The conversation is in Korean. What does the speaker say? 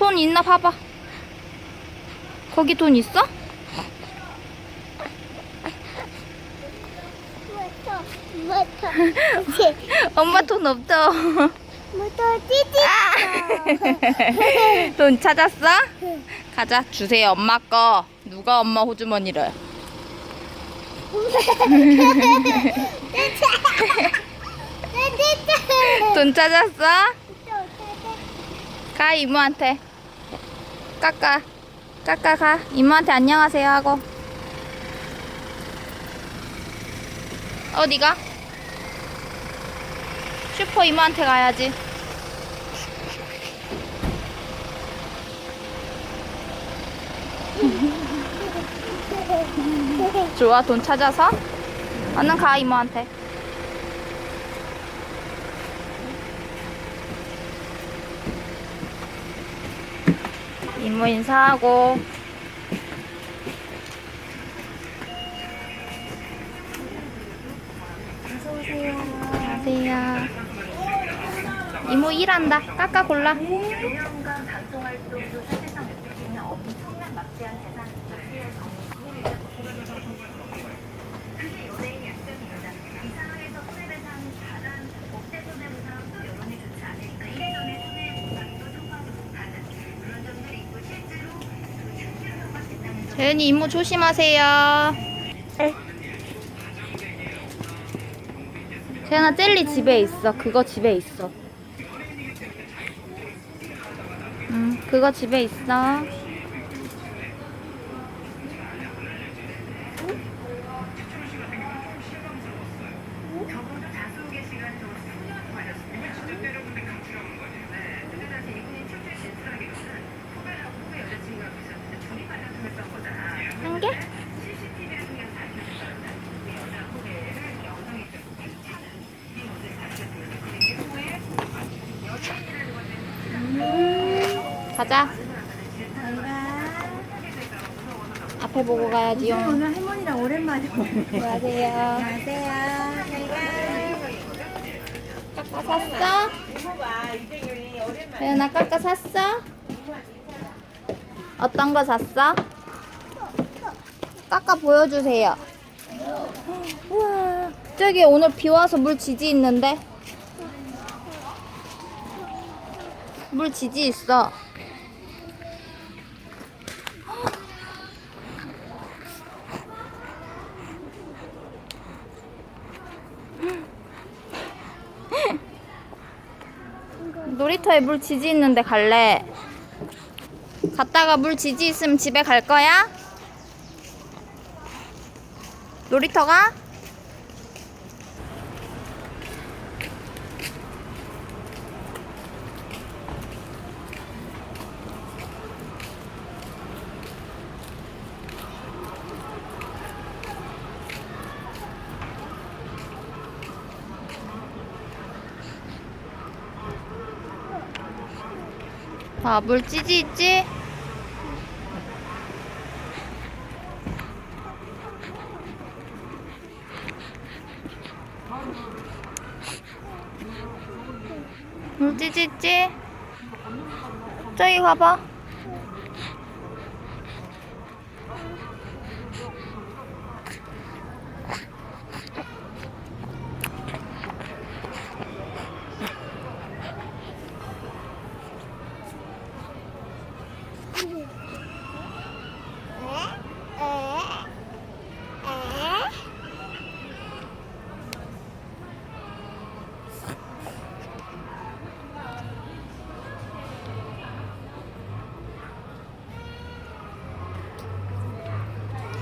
돈 있나 봐봐. 거기 돈 있어? 엄마 돈 없어. 돈 찾았어? 가자 주세요 엄마 거. 누가 엄마 호주머니를? 돈 찾았어? 가 이모한테. 까까. 까까 가. 이모한테 안녕하세요 하고. 어디가? 슈퍼 이모한테 가야지. 좋아 돈 찾아서? 얼른 가 이모한테. 이모 인사하고. 안녕하세요. 이모 일한다. 깎아 골라. 내용과 방송 활동도 사실상 느끼는 엄청난 막대한 재산입니다. 그게 연예인 약점입니다. 이 상황에서 손해배상 받은 억대 손해보상 또 여론이 좋지 않으니까 일전에 손해보상도 통과도 못하는 그런 점들이 있고 실제로 그 충격효과 재현이 이모 조심하세요. 재현아 젤리 집에 있어. 그거 집에 있어. 응, 그거 집에 있어. 적어도 자숙의 시간적으로 수년 걸렸습니다. 진짜 때려본데 감출하는 거지. 네. 근데 당시 이분이 출퇴 진술하기로는 후배하고 후배 여자친구가 있었는데 둘이 만나서 했던 거잖아. 한 개? CCTV를 통해서 밝혀졌다. 그 여자 후배를 여성이 좀 괜찮은 이 모습을 밝혔습니다. 그리고 후에 연예인이라 는 것은 가자. 앞에 보고 가야지요. 오늘 할머니랑 오랜만에 오네. 안녕하세요. 안녕하세요. 까까 샀어? 재현아 까까 샀어? 어떤 거 샀어? 까까 보여주세요. 우와, 저기 오늘 비 와서 물 지지 있는데? 물 지지 있어. 놀이터에 물 지지 있는데 갈래? 갔다가 물 지지 있으면 집에 갈 거야? 놀이터 가? 아, 물 찌지 있지? 물 찌지 있지? 저기 가봐.